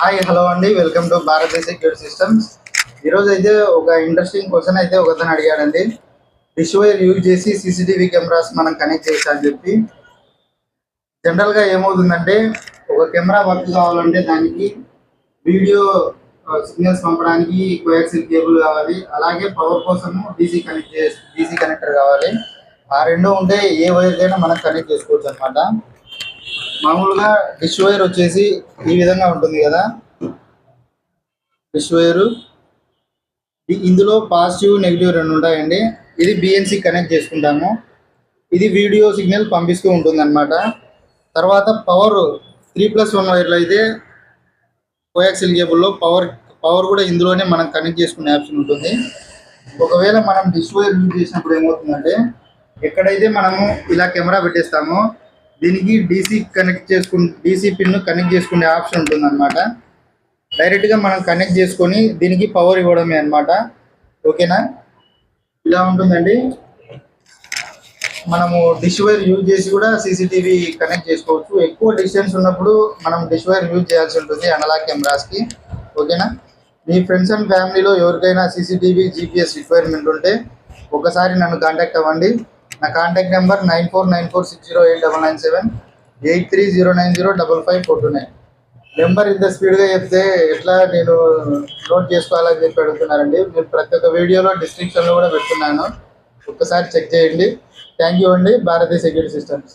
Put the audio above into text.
Hi hello అండి. Welcome to Bharatiya security systems ఈరోజు అయితే ఒక ఇంట్రెస్టింగ్ క్వశ్చన్ అయితే ఒకతను అడిగాడండి. డిష్ వైర్ యూజ్ చేసి సీసీటీవీ కెమెరాస్ మనం కనెక్ట్ చేసా అని చెప్పి. జనరల్గా ఏమవుతుందంటే ఒక కెమెరా వర్క్ కావాలంటే దానికి వీడియో సిగ్నల్స్ పంపడానికి కోయాక్సిల్ కేబుల్ కావాలి. అలాగే పవర్ కోసం డీసీ కనెక్ట్ చేసి డీసీ కనెక్టర్ కావాలి. ఆ రెండు ఉంటే ఏ వైర్కైనా మనం కనెక్ట్ చేసుకోవచ్చు అనమాట మామూలుగా డిష్ వైర్ వచ్చేసి ఈ విధంగా ఉంటుంది కదా? Dish wire. ఇందులో పాజిటివ్ నెగిటివ్ రెండు ఉంటాయండి. ఇది బిఎన్సి కనెక్ట్ చేసుకుంటాము. ఇది వీడియో సిగ్నల్ పంపిస్తూ ఉంటుంది అనమాట తర్వాత పవర్ త్రీ ప్లస్ వన్ వైర్లో అయితే కోయాక్సిల్ కేబుల్లో పవర్ పవర్ కూడా ఇందులోనే మనం కనెక్ట్ చేసుకునే ఆప్షన్ ఉంటుంది. ఒకవేళ మనం డిష్ వైర్ యూజ్ చేసినప్పుడు ఏమవుతుందంటే ఎక్కడైతే మనము ఇలా కెమెరా పెట్టేస్తామో దీనికి డీసీ కనెక్ట్ చేసుకు డీసీ పిన్ కనెక్ట్ చేసుకునే ఆప్షన్ ఉంటుంది అనమాట డైరెక్ట్గా మనం కనెక్ట్ చేసుకొని దీనికి పవర్ ఇవ్వడమే అనమాట ఓకేనా? ఇలా ఉంటుందండి. మనము డిష్ వైర్ యూజ్ చేసి కూడా సీసీటీవీ కనెక్ట్ చేసుకోవచ్చు. ఎక్కువ డిస్టెన్స్ ఉన్నప్పుడు మనం డిష్ వైర్ యూజ్ చేయాల్సి ఉంటుంది అనలాగ్ కెమెరాస్కి ఓకేనా? మీ ఫ్రెండ్స్ అండ్ ఫ్యామిలీలో ఎవరికైనా సీసీటీవీ జీపీఎస్ రిక్వైర్మెంట్ ఉంటే ఒకసారి నన్ను కాంటాక్ట్ అవ్వండి. నా contact number nine four nine four six zero eight double nine seven eight three zero nine zero double five four two nine number ఇంత స్పీడ్గా చెప్తే ఎట్లా నేను నోట్ చేసుకోవాలని చెప్పి అడుగుతున్నారండి. నేను ప్రతి ఒక్క వీడియోలో డిస్క్రిప్షన్లో కూడా పెడుతున్నాను. ఒక్కసారి చెక్ చేయండి. థ్యాంక్ యూ అండి. భారతీయ సెక్యూరిటీ సిస్టమ్స్